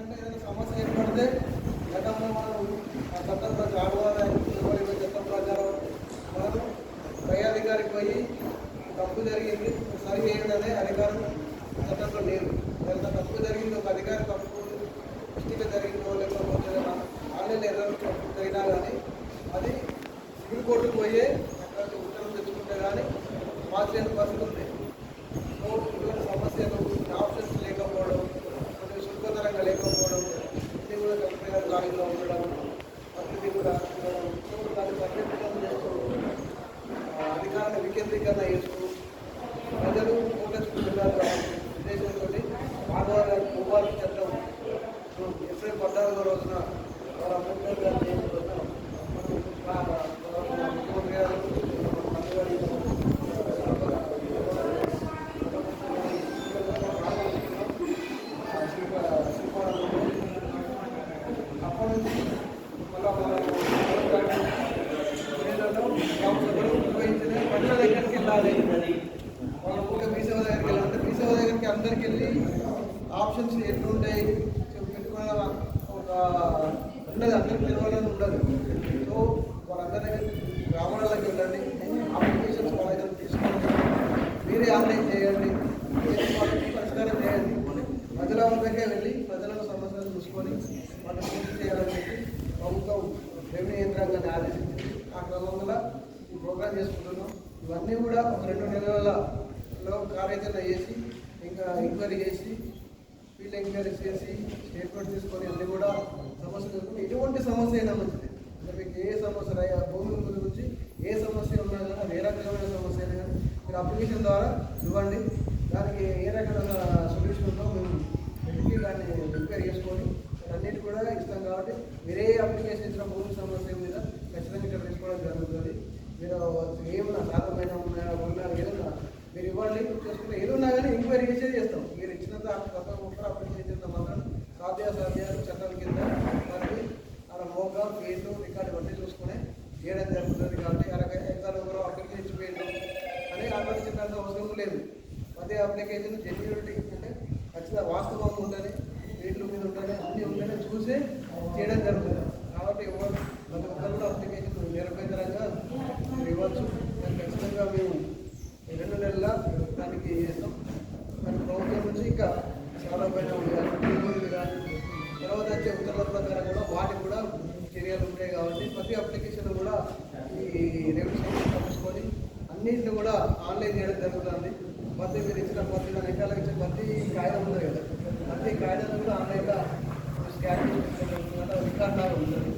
ఎందుకంటే ఏదైనా సమస్య ఏర్పడితే గతంలో మనం ఆ చట్టం ప్రకారం చట్టం ప్రకారం మనం పై అధికారికి పోయి తప్పు జరిగింది సరి చేయండి అనే అధికారం చట్టంలో లేదు. ఎంత తప్పు జరిగింది ఒక అధికారి తప్పు మిస్టేక్ జరిగిందో లేకపోతే ఆన్లైన్ ఎర్రర్ జరిగినా కానీ అది సివిల్ కోర్టుకు పోయే అక్కడ తెచ్చుకుంటే కానీ మార్చలేని పరిస్థితి ఉంది. సో ఇటువంటి సమస్యలు ఆప్షన్స్ కొంచెం లేకపోవడం ఇది కూడా కంపెనీ లాగిలో ఉండడం అభివృద్ధి కూడా దాన్ని పరిమితం చేస్తూ ఆ, అధికారాన్ని వికేంద్రీకరణ చేస్తూ నిర్వహించిన ప్రజల దగ్గరికి వెళ్ళాలి వాళ్ళ ఊళ్ళో మీసేవ దగ్గరికి వెళ్ళాలంటే మీసేవ దగ్గరికి అందరికి వెళ్ళి ఆప్షన్స్ ఎట్లుంటాయి చెప్పి పెట్టుకున్న ఒక ఉండదు అందరికి తెలియాలని ఉండదు సో వాళ్ళందరి దగ్గర గ్రామాలకు వెళ్ళండి అప్లికేషన్స్ వాళ్ళ దగ్గర తీసుకోండి మీరే ఆన్లైన్ చేయండి చేసి వాళ్ళకి పరిష్కారం చేయండి ప్రజల వద్దకే వెళ్ళి ప్రజల సమస్యలు చూసుకొని కూడా ఈ ప్రోగ్రామ్ చేసుకుంటున్నాం ఇవన్నీ కూడా ఒక రెండు నెలలలో కార్యాచరణ చేసి ఇంకా ఎంక్వైరీ చేసి ఫీల్డ్ ఎంక్వైరీ చేసి స్టేట్మెంట్ తీసుకొని అన్నీ కూడా సమస్యలు ఎటువంటి సమస్య అయినా మంచిది. అంటే మీకు ఏ సమస్య రాయ భూమి గురించి ఏ సమస్య ఉన్నా కానీ అది ఏ రకమైన సమస్య అయినా కానీ మీరు అప్లికేషన్ ద్వారా ఇవ్వండి. దానికి ఏ రకమైన సొల్యూషన్ ఉందో మేము వెతికి దాన్ని ఎంక్వైరీ చేసుకొని అన్నిటి కూడా ఇస్తాం కాబట్టి మీరే అప్లికేషన్ ఇచ్చిన భూమి సమస్య మీద ఖచ్చితంగా ఇక్కడ తీసుకోవడం జరుగుతుంది మీరు ఏమన్నా సాధమైన ఉన్నాయా ఉన్నా ఏదన్నా? మీరు ఇవ్వండి చేసుకుంటే ఏదన్నా కానీ ఎంక్వైరీ చేసేది చేస్తాం. మీరు ఇచ్చినంత కొత్త ఒక్కరు అప్లికేషన్ చేసిన మాత్రం సాధ్యాసాధ్యాలు చట్టాల కింద వారికి అలా మోగా ఫీజు రికార్డు ఇవన్నీ చూసుకుని చేయడం జరుగుతుంది కాబట్టి అలాగే ఎకరాల ఒకరు అప్లికేషన్ ఇచ్చిపోయింది అని ఆలోచించాల్సిన అవసరం లేదు. అదే అప్లికేషన్ జెన్యూరిటీ అంటే ఖచ్చితంగా వాస్తవం ఉండాలి రేట్లు మీద ఉండాలి అన్నీ ఉండాలి చూసి చేయడం జరుగుతుంది. కాబట్టి ఎవరు ప్రతి ఒక్కరు కూడా అప్లికేషన్ నిరభ్యంతరంగా మీరు ఇవ్వచ్చు దాన్ని ఖచ్చితంగా మేము ఈ రెండు నెలల దానికి చేస్తాం దాని ప్రభుత్వం నుంచి ఇంకా చాలా పైన తర్వాత వచ్చే ఉత్తర్వుల ప్రకారం కూడా వాటికి కూడా చర్యలు ఉంటాయి కాబట్టి ప్రతి అప్లికేషన్ కూడా ఈ రెవెన్యూ పంపించుకొని అన్నింటిని కూడా ఆన్లైన్ చేయడం జరుగుతుంది. ప్రతి మీరు ఇచ్చిన ప్రతి వెనకాల ఇచ్చిన ప్రతి కాగితం ఉంది కదా. ప్రతి కాగితం కూడా ఆన్లైన్లో స్కాన్ చేసి రికార్డ్ లాగా ఉంటుంది.